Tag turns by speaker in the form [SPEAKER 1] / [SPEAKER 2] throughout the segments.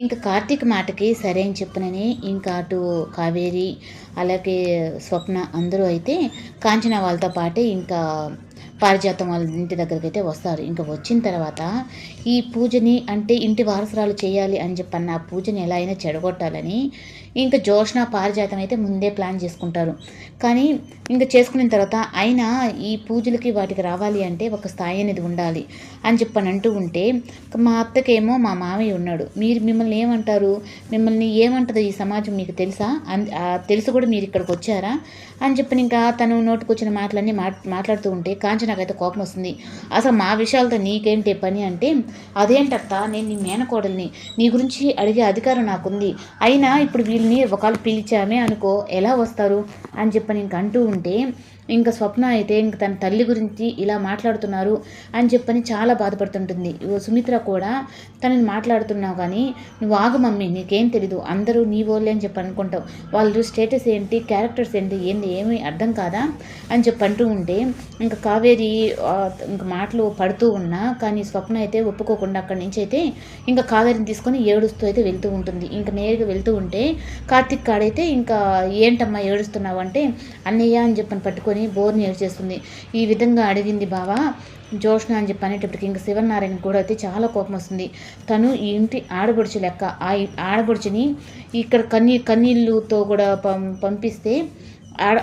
[SPEAKER 1] ఇంకా కార్తీక్ మాటకి సరే అని చెప్పనని ఇంకా అటు కావేరి అలాగే స్వప్న అందరూ అయితే కాంచన వాళ్ళతో పాటే ఇంకా పారిజాతం వాళ్ళ ఇంటి దగ్గరికి అయితే వస్తారు. ఇంకా వచ్చిన తర్వాత ఈ పూజని అంటే ఇంటి వారసురాలు చేయాలి అని చెప్పన్న ఆ పూజని ఎలా అయినా చెడగొట్టాలని ఇంకా జోష్న పారిజాతం అయితే ముందే ప్లాన్ చేసుకుంటారు. కానీ ఇంకా చేసుకున్న తర్వాత అయినా ఈ పూజలకి వాటికి రావాలి అంటే ఒక స్థాయి అనేది ఉండాలి అని చెప్పని అంటూ ఉంటే మా అత్తకేమో మా మామయ్య ఉన్నాడు. మీరు మిమ్మల్ని ఏమంటారు? మిమ్మల్ని ఏమంటుంది ఈ సమాజం మీకు తెలుసా? తెలుసు కూడా మీరు ఇక్కడికి వచ్చారా? అని చెప్పని ఇంకా తను నోటుకొచ్చిన మాటలన్నీ మాట్లాడుతూ ఉంటే కాంచన నాకైతే కోపం వస్తుంది. అసలు మా విషయాలతో నీకేంటి పని అంటే అదేంటత్త నేను నీ మేనకోడల్ని నీ గురించి అడిగే అధికారం నాకుంది. అయినా ఇప్పుడు వీళ్ళని ఒకళ్ళు పిలిచామే అనుకో ఎలా వస్తారు? అని చెప్పని ఇంక అంటూ ఉంటే ఇంకా స్వప్న అయితే ఇంక తన తల్లి గురించి ఇలా మాట్లాడుతున్నారు అని చెప్పని చాలా బాధపడుతుంటుంది. సుమిత్ర కూడా తనని మాట్లాడుతున్నావు కానీ నువ్వు ఆగు మమ్మీ నీకేం తెలీదు అందరూ నీ వాళ్ళే అని చెప్పి అనుకుంటావు. వాళ్ళు స్టేటస్ ఏంటి క్యారెక్టర్స్ ఏంటి ఏంది ఏమీ అర్థం కాదా అని చెప్పి అంటూ ఉంటే ఇంకా కావేరి ఇంక మాటలు పడుతూ ఉన్నా కానీ స్వప్న అయితే ఒప్పుకోకుండా అక్కడి నుంచి అయితే ఇంకా కావేరిని తీసుకొని ఏడుస్తూ అయితే వెళ్తూ ఉంటుంది. ఇంకా నేరుగా వెళ్తూ ఉంటే కార్తిక్ కాడైతే ఇంకా ఏంటమ్మా ఏడుస్తున్నావు? అంటే అన్నయ్య అని చెప్పని పట్టుకొని బోర్ని ఏడ్చేస్తుంది ఈ విధంగా అడిగింది బావా. జోష్ణ అని చెప్పి అనేటప్పటికి ఇంకా శివనారాయణ కూడా అయితే చాలా కోపం వస్తుంది. తను ఈ ఇంటి ఆడబడుచు లెక్క. ఆ ఆడబడుచుని ఇక్కడ కన్నీ కన్నీళ్ళతో కూడా పంపిస్తే ఆడ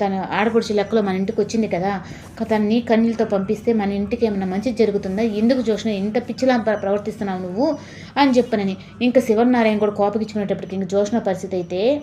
[SPEAKER 1] తన ఆడపడుచు లెక్కలో మన ఇంటికి వచ్చింది కదా. తనని కన్నీళ్ళతో పంపిస్తే మన ఇంటికి ఏమైనా మంచి జరుగుతుందా? ఎందుకు జోష్న ఇంత పిచ్చిలా ప్రవర్తిస్తున్నావు నువ్వు? అని చెప్పనని. ఇంకా శివనారాయణ కూడా కోపకిచ్చుకునేటప్పటికి ఇంకా జోష్ణ పరిస్థితి అయితే